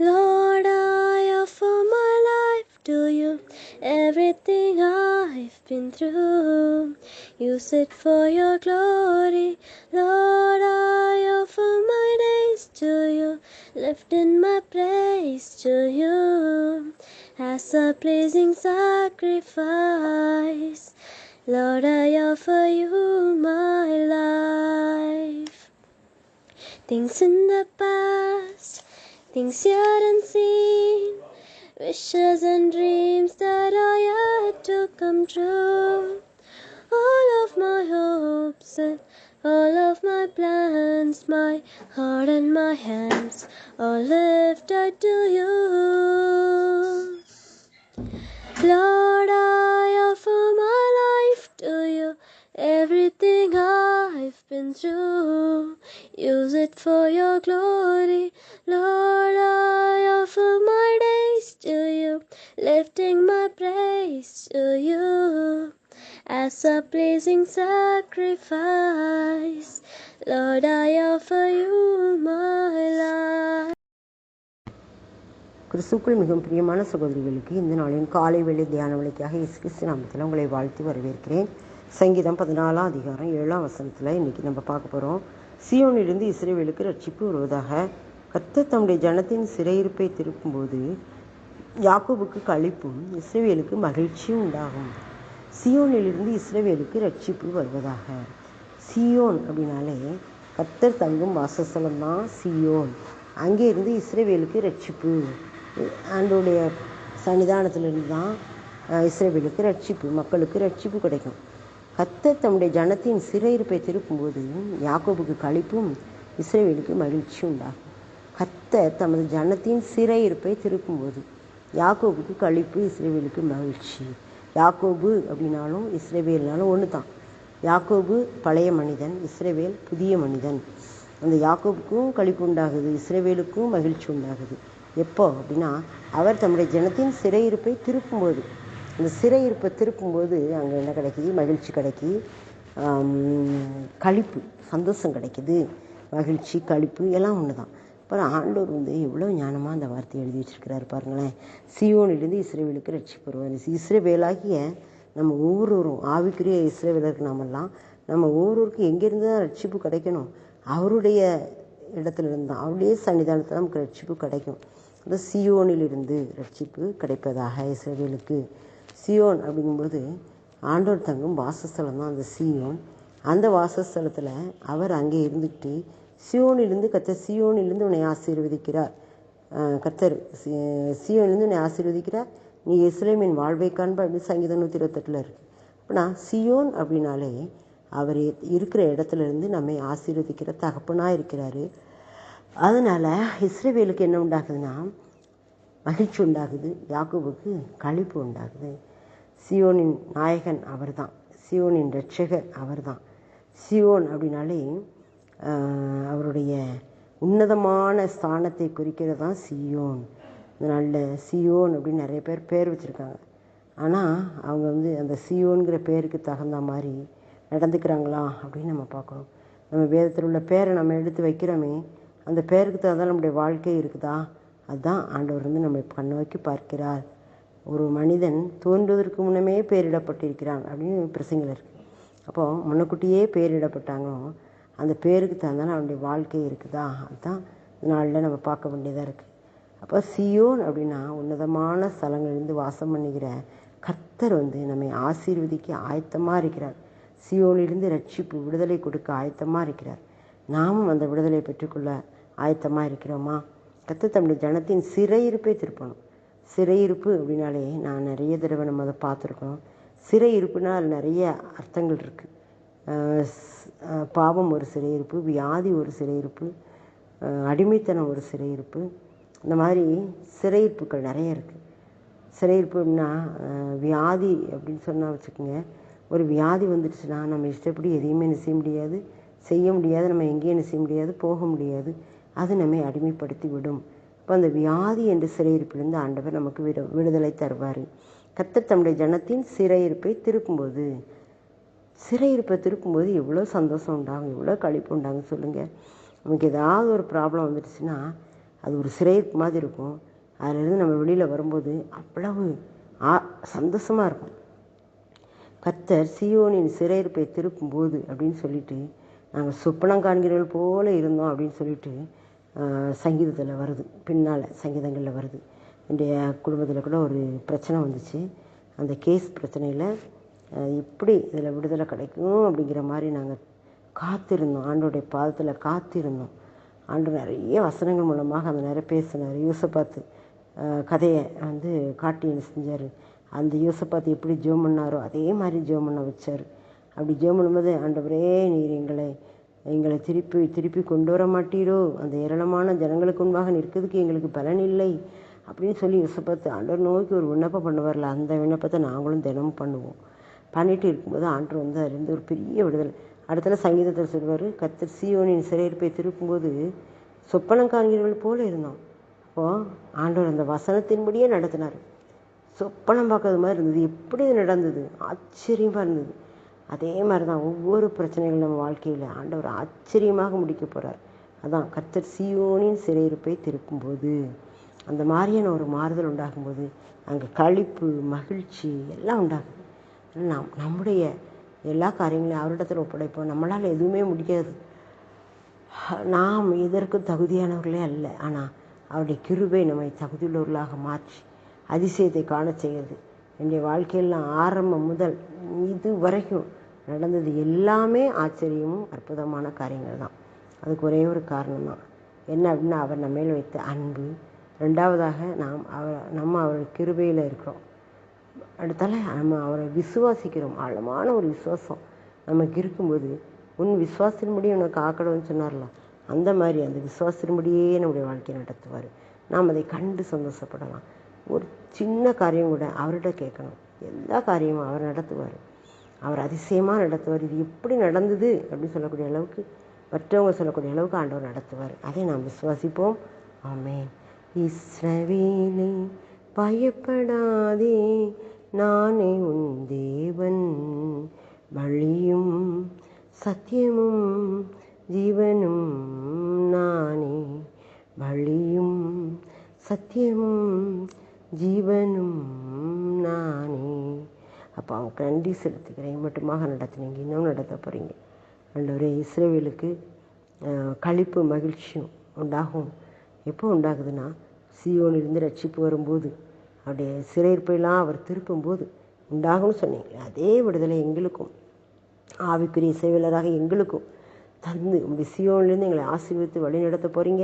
Lord, I offer my life to you. Everything I've been through, use it for your glory. Lord, I offer my days to you, lifting my praise to you as a pleasing sacrifice. Lord, I offer you my life. Things in the past, things yet unseen, wishes and dreams that are yet to come true. All of my hopes and all of my plans, my heart and my hands, all lifted to you. Lifting my praise to you as a pleasing sacrifice. Lord, I offer you my life. கிறிஸ்துக்குள் மிகவும் பிரியமான சகோதரிகளுக்கு இந்த நாளின் காலை வெளி தியான வழிக்காக இயேசு கிறிஸ்து நாமத்தில் உங்களை வாழ்த்தி வரவேற்கிறேன் சங்கீதம் பதினாலாம் அதிகாரம் ஏழாம் வசனத்தில் இன்னைக்கு நம்ம பார்க்க போகிறோம் சியோனிலிருந்து இஸ்ரேவேலுக்கு ரட்சிப்பு வருவதாக கத்த தம்முடைய ஜனத்தின் சிறையிருப்பை திருப்பும்போது யாக்கோபுக்கு கழிப்பும் இஸ்ரேவேலுக்கு மகிழ்ச்சியும் உண்டாகும். சியோனிலிருந்து இஸ்ரேவேலுக்கு ரட்சிப்பு வருவதாக. சியோன் அப்படின்னாலே கர்த்தர் தங்கும் வாசஸ்தலம் தான் சியோன். அங்கே இருந்து இஸ்ரேவேலுக்கு ரட்சிப்பு ஆண்டோடைய சன்னிதானத்திலிருந்து தான் இஸ்ரேவேலுக்கு ரட்சிப்பு மக்களுக்கு ரட்சிப்பு கிடைக்கும். கத்தர் தம்முடைய ஜனத்தின் சிறையிருப்பை திருப்பும்போது யாக்கோபுக்கு கழிப்பும் இஸ்ரேவேலுக்கு மகிழ்ச்சி உண்டாகும். கர்த்தர் தமது ஜனத்தின் சிறையிருப்பை திருப்பும்போது யாக்கோபுக்கு கழிப்பு இஸ்ரேவேலுக்கு மகிழ்ச்சி. யாக்கோபு அப்படின்னாலும் இஸ்ரேவேல்னாலும் ஒன்று தான் யாக்கோபு பழைய மனிதன் இஸ்ரேவேல் புதிய மனிதன். அந்த யாக்கோபுக்கும் கழிப்பு உண்டாகுது இஸ்ரேவேலுக்கும் மகிழ்ச்சி உண்டாகுது. எப்போ அப்படின்னா அவர் தம்முடைய ஜனத்தின் சிறையிருப்பை திருப்பும்போது. அந்த சிறையிருப்பை திருப்பும்போது அங்கே என்ன கிடைக்குது? மகிழ்ச்சி கிடைக்கி கழிப்பு சந்தோஷம் கிடைக்குது. மகிழ்ச்சி கழிப்பு எல்லாம் ஒன்று தான் அப்புறம் ஆண்டவர் வந்து எவ்வளோ ஞானமாக அந்த வார்த்தையை எழுதி வச்சிருக்கிறாரு பாருங்களேன். சியோனிலிருந்து இஸ்ரேவேலுக்கு ரட்சிப்பு வருவார். இஸ்ரேவேலாகிய நம்ம ஒவ்வொருவரும் ஆவிக்குரிய இஸ்ரேவேலருக்கு நாமெல்லாம் நம்ம ஒவ்வொருவருக்கும் எங்கேருந்து தான் ரட்சிப்பு கிடைக்கணும்? அவருடைய இடத்துல இருந்து தான் அவருடைய சன்னிதானத்தில் நமக்கு ரட்சிப்பு கிடைக்கும். அந்த சியோனிலிருந்து ரட்சிப்பு கிடைப்பதாக இஸ்ரேவேலுக்கு. சியோன் அப்படிங்கும்போது ஆண்டோர் தங்கும் வாசஸ்தலம் தான் அந்த சியோன். அந்த வாசஸ்தலத்தில் அவர் அங்கே இருந்துக்கிட்டு சியோனிலிருந்து கத்தர் சியோனிலிருந்து உன்னை ஆசீர்வதிக்கிறார். கத்தர் சியோனிலிருந்து உன்னை ஆசீர்வதிக்கிறார். நீ இஸ்ரேமின் வாழ்வை காண்பா அப்படின்னு சங்கீதம் நூற்றி இருபத்தெட்டில் இருக்குது அப்படின்னா சியோன் அப்படின்னாலே அவர் இருக்கிற இடத்துல இருந்து நம்மை ஆசீர்வதிக்கிற தகப்பனாக இருக்கிறாரு. அதனால் இஸ்ரேவேலுக்கு என்ன உண்டாகுதுன்னா மகிழ்ச்சி உண்டாகுது. யாக்குபுக்கு கழிப்பு உண்டாகுது. சியோனின் நாயகன் அவர் தான் சியோனின் ரட்சகர் அவர் தான் சியோன் அப்படின்னாலே அவருடைய உன்னதமான ஸ்தானத்தை குறிக்கிறது தான் சியோன். இந்த நாளில் சியோன் அப்படின்னு நிறைய பேர் பேர் வச்சுருக்காங்க. ஆனால் அவங்க வந்து அந்த சியோன்கிற பேருக்கு தகுந்த மாதிரி நடந்துக்கிறாங்களா அப்படின்னு நம்ம பார்க்குறோம் நம்ம வேதத்தில் உள்ள பேரை நம்ம எடுத்து வைக்கிறோமே அந்த பேருக்கு தகுந்த நம்முடைய வாழ்க்கை இருக்குதா? அதுதான் ஆண்டவர் வந்து நம்ம கண்ண நோக்கி பார்க்கிறார். ஒரு மனிதன் தோன்றுவதற்கு முன்னமே பேரிடப்பட்டிருக்கிறான் அப்படின்னு பிரசங்கில் இருக்குது அப்போது முன்னக்கூட்டியே பேரிடப்பட்டாங்களோ அந்த பேருக்கு தகுந்தான அவனுடைய வாழ்க்கை இருக்குதா? அதுதான் நாளில் நம்ம பார்க்க வேண்டியதாக இருக்குது அப்போ சியோன் அப்படின்னா உன்னதமான ஸ்தலங்கள்லேருந்து வாசம் பண்ணுகிற கர்த்தர் வந்து நம்மை ஆசீர்வதிக்க ஆயத்தமாக இருக்கிறார். சியோனிலிருந்து ரட்சிப்பு விடுதலை கொடுக்க ஆயத்தமாக இருக்கிறார். நாமும் அந்த விடுதலை பெற்றுக்கொள்ள ஆயத்தமாக இருக்கிறோமா? கர்த்தர் தம்முடைய ஜனத்தின் சிறையிருப்பை திருப்பணும். சிறையிருப்பு அப்படின்னாலே நான் நிறைய தடவை நம்ம அதை பார்த்துருக்கோம். சிறையிருப்புனால் அதில் நிறைய அர்த்தங்கள் இருக்குது பாவம் ஒரு சிறையிருப்பு வியாதி ஒரு சிறையிருப்பு அடிமைத்தனம் ஒரு சிறையிருப்பு. இந்த மாதிரி சிறையிருப்புகள் நிறைய இருக்குது சிறையிருப்புன்னா வியாதி அப்படின்னு சொன்னால் வச்சுக்கோங்க ஒரு வியாதி வந்துடுச்சுன்னா நம்ம இஷ்டப்படி எதையுமே என்ன செய்ய முடியாது. செய்ய முடியாது நம்ம எங்கேயும் என்ன செய்ய முடியாது போக முடியாது. அது நம்மை அடிமைப்படுத்தி விடும். இப்போ அந்த வியாதி என்ற சிறையிருப்பிலிருந்து ஆண்டவர் நமக்கு விடு விடுதலை தருவார். கத்தர் தம்முடைய ஜனத்தின் சிறையிருப்பை திருப்பும்போது சிறையிருப்பை திருப்பும்போது எவ்வளோ சந்தோஷம் உண்டாகும் எவ்வளோ களிப்பு உண்டாங்க சொல்லுங்கள் நமக்கு ஏதாவது ஒரு ப்ராப்ளம் வந்துடுச்சுன்னா அது ஒரு சிறை மாதிரி இருக்கும். அதிலிருந்து நம்ம வெளியில் வரும்போது அவ்வளவு ஆ சந்தோஷமாக இருக்கும். கர்த்தர் சியோனின் சிறையிருப்பை திருப்பும்போது அப்படின்னு சொல்லிட்டு நாங்கள் சொப்பனம் காண்கிறவர்கள் போல இருந்தோம் அப்படின்னு சொல்லிட்டு சங்கீதத்தில் வருது. பின்னால் சங்கீதங்களில் வருது. என்னுடைய குடும்பத்தில் கூட ஒரு பிரச்சனை வந்துச்சு. அந்த கேஸ் பிரச்சனையில் எப்படி இதில் விடுதலை கிடைக்கும் அப்படிங்கிற மாதிரி நாங்கள் காத்திருந்தோம். ஆண்டோடைய பாதத்தில் காத்திருந்தோம். ஆண்டு நிறைய வசனங்கள் மூலமாக அந்த நேரம் பேசினார். யூசப்பாத்து கதையை வந்து காட்டி என்ன செஞ்சார்? அந்த யூசப்பாத்து எப்படி ஜோம் பண்ணாரோ அதே மாதிரி ஜோம் பண்ண வச்சார். அப்படி ஜோம் பண்ணும்போது ஆண்டவரே நீர் எங்களை எங்களை திருப்பி திருப்பி கொண்டு வர மாட்டீரோ? அந்த ஏராளமான ஜனங்களுக்கு முன்பாக நிற்கிறதுக்கு எங்களுக்கு பலன் இல்லை அப்படின்னு சொல்லி யூசப்பாத்து ஆண்டவர் நோக்கி ஒரு விண்ணப்பம் பண்ண வரல அந்த விண்ணப்பத்தை நாங்களும் தினமும் பண்ணுவோம். பண்ணிட்டு இருக்கும்போது ஆண்டவர் வந்து அதுலேருந்து ஒரு பெரிய விடுதலை. அடுத்தல சங்கீதத்தில் சொல்வார் கத்தர் சீவனின் சிறையிருப்பை திருப்பும்போது சொப்பனம் காண்கிறவர்கள் போல இருந்தோம் அப்போது ஆண்டவர் அந்த வசனத்தின்படியே நடத்தினார். சொப்பனம் பார்க்கறது மாதிரி இருந்தது. எப்படி இது நடந்தது? ஆச்சரியமாக இருந்தது. அதே மாதிரி தான் ஒவ்வொரு பிரச்சனைகளும் நம்ம வாழ்க்கையில் ஆண்டவர் ஆச்சரியமாக முடிக்க போகிறார் அதான் கத்தர் சியோனின் சிறையிருப்பை திருப்பும்போது அந்த மாதிரியான ஒரு மாறுதல் உண்டாகும்போது அங்கே களிப்பு மகிழ்ச்சி எல்லாம் உண்டாகும். நம் நம்முடைய எல்லா காரியங்களையும் அவரிடத்தில் ஒப்படைப்போம். நம்மளால் எதுவுமே முடியாது. நாம் இதற்கும் தகுதியானவர்களே அல்ல. ஆனால் அவருடைய கிருபை நம்மை தகுதியுள்ளவர்களாக மாற்றி அதிசயத்தை காண செய்கிறது. என்னுடைய வாழ்க்கையெல்லாம் ஆரம்பம் முதல் இது வரைக்கும் நடந்தது எல்லாமே ஆச்சரியமும் அற்புதமான காரியங்கள் தான். அதுக்கு ஒரே ஒரு காரணம் தான். என்ன அப்படின்னா அவர் நம்ம மேல் வைத்த அன்பு. ரெண்டாவதாக நாம் அவர் நம்ம அவர் கிருபையில் இருக்கிறோம். அடுத்தால நம்ம அவரை விசுவாசிக்கிறோம். ஆழமான ஒரு விசுவாசம் நமக்கு இருக்கும்போது உன் விசுவாசத்தின்படி உனக்கு ஆக்கணும்னு சொன்னார்ல அந்த மாதிரி அந்த விசுவாசத்தின்படியே நம்முடைய வாழ்க்கையை நடத்துவார். நாம் அதை கண்டு சந்தோஷப்படலாம். ஒரு சின்ன காரியம் கூட அவர்கிட்ட கேட்கணும். எல்லா காரியமும் அவர் நடத்துவார். அவர் அதிசயமாக நடத்துவார். இது எப்படி நடந்தது அப்படின்னு சொல்லக்கூடிய அளவுக்கு மற்றவங்க சொல்லக்கூடிய அளவுக்கு ஆண்டவர் நடத்துவார். அதை நாம் விசுவாசிப்போம். ஆமே இஸ்ரவேலே பயப்படாதே நானே உன் தேவன். வழியும் சத்தியமும் ஜீவனும் நானே. வழியும் சத்தியமும் ஜீவனும் நானே. அப்போ அவங்க நன்றி செலுத்துகிறேன். மட்டுமாக நடத்துனீங்க இன்னும் நடத்த போகிறீங்க நல்லொரு இஸ்ரேவேலுக்கு களிப்பு மகிழ்ச்சியும் உண்டாகும். எப்போ உண்டாகுதுன்னா சியோனிலிருந்து ரட்சிப்பு வரும்போது. அவருடைய சிறையிருப்பெல்லாம் அவர் திருப்பும்போது உண்டாகும்னு சொன்னீங்களே அதே விடுதலை எங்களுக்கும். ஆவிக்குரிய இசைவியலராக எங்களுக்கும் தந்து உங்களுடைய சியோன்லேருந்து எங்களை ஆசீர்வித்து வழி நடத்த போகிறீங்க